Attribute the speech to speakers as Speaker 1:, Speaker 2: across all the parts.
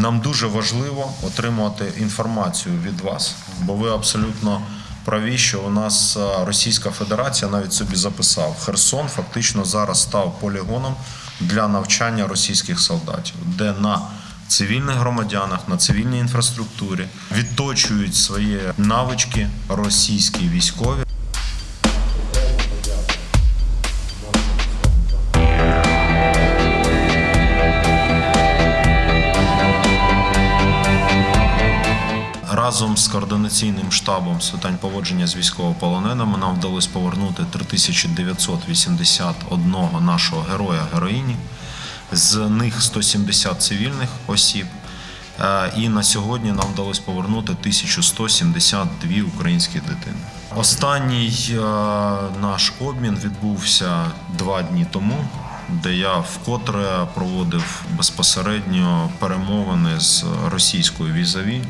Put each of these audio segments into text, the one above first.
Speaker 1: Нам дуже важливо отримувати інформацію від вас, бо ви абсолютно праві, що у нас е, Російська Федерація навіть собі записав Херсон фактично зараз став полігоном для навчання російських солдатів, де на цивільних громадянах, на цивільній інфраструктурі відточують свої навички російські військові. Разом з координаційним штабом з питань поводження з військовополоненими нам вдалося повернути 3981 нашого героя героїні. З них 170 цивільних осіб. Е, І на сьогодні нам вдалося повернути 1172 українські дитини. Останній е, наш обмін відбувся два дні тому, де я вкотре проводив безпосередньо перемовини з російською візаві.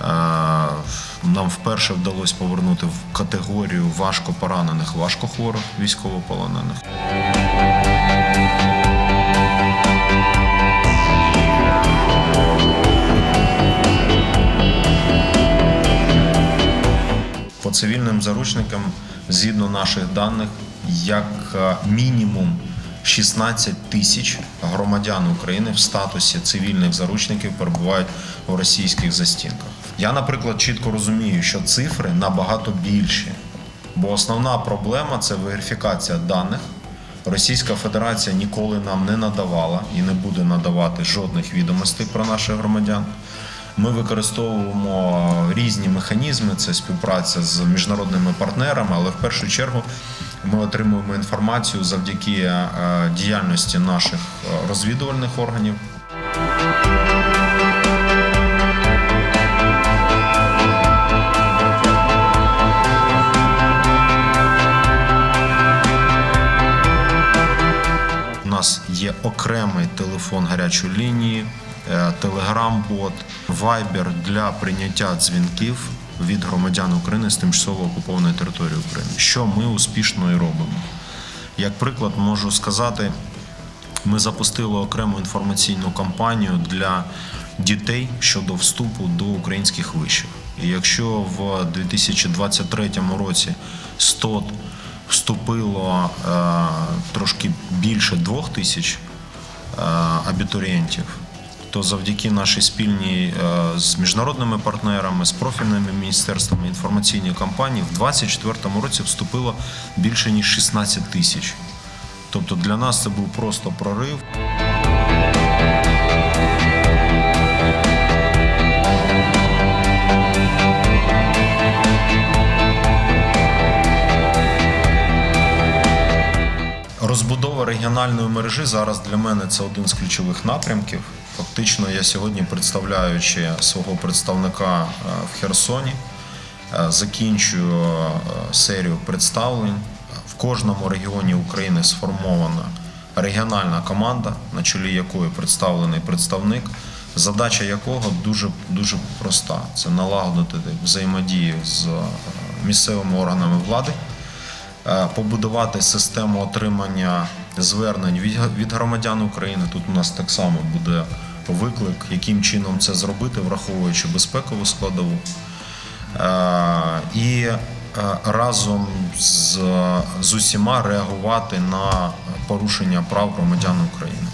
Speaker 1: Е, Нам вперше вдалося повернути в категорію важко поранених, важкохворих військовополонених. По цивільним заручникам, згідно наших даних, як е, мінімум 16 тисяч громадян України в статусі цивільних заручників перебувають у російських застінках. Я, наприклад, чітко розумію, що цифри набагато більші, бо основна проблема це верифікація даних. Російська Федерація ніколи нам не надавала і не буде надавати жодних відомостей про наших громадян. Ми використовуємо різні механізми, це співпраця з міжнародними партнерами, але в першу чергу ми отримуємо інформацію завдяки е, діяльності наших е, розвідувальних органів. Окремий телефон гарячої лінії, е, телеграм-бот, вайбер для прийняття дзвінків від громадян України з тимчасово окупованої території України, що ми успішно і робимо. Як приклад, можу сказати, ми запустили окрему інформаційну кампанію для дітей щодо вступу до українських вишів. І якщо в 2023 році 100 вступило е, трошки більше двох тисяч е, абітурієнтів, то завдяки нашій спільній е, з міжнародними партнерами, з профільними міністерствами інформаційної кампанії в 2024 році вступило більше ніж 16 тисяч. Тобто для нас це був просто прорив. Розбудова регіональної мережі зараз для мене це один з ключових напрямків. Фактично, я сьогодні, представляючи свого представника е, в Херсоні, е, закінчую е, серію представлень. В кожному регіоні України сформована регіональна команда, на чолі якої представлений представник, задача якого дуже дуже проста: це налагодити взаємодію з місцевими органами влади побудувати систему отримання звернень від, від громадян України. Тут у нас так само буде виклик, яким чином це зробити, враховуючи безпекову складову. Е, І е, разом з, з усіма реагувати на порушення прав громадян України.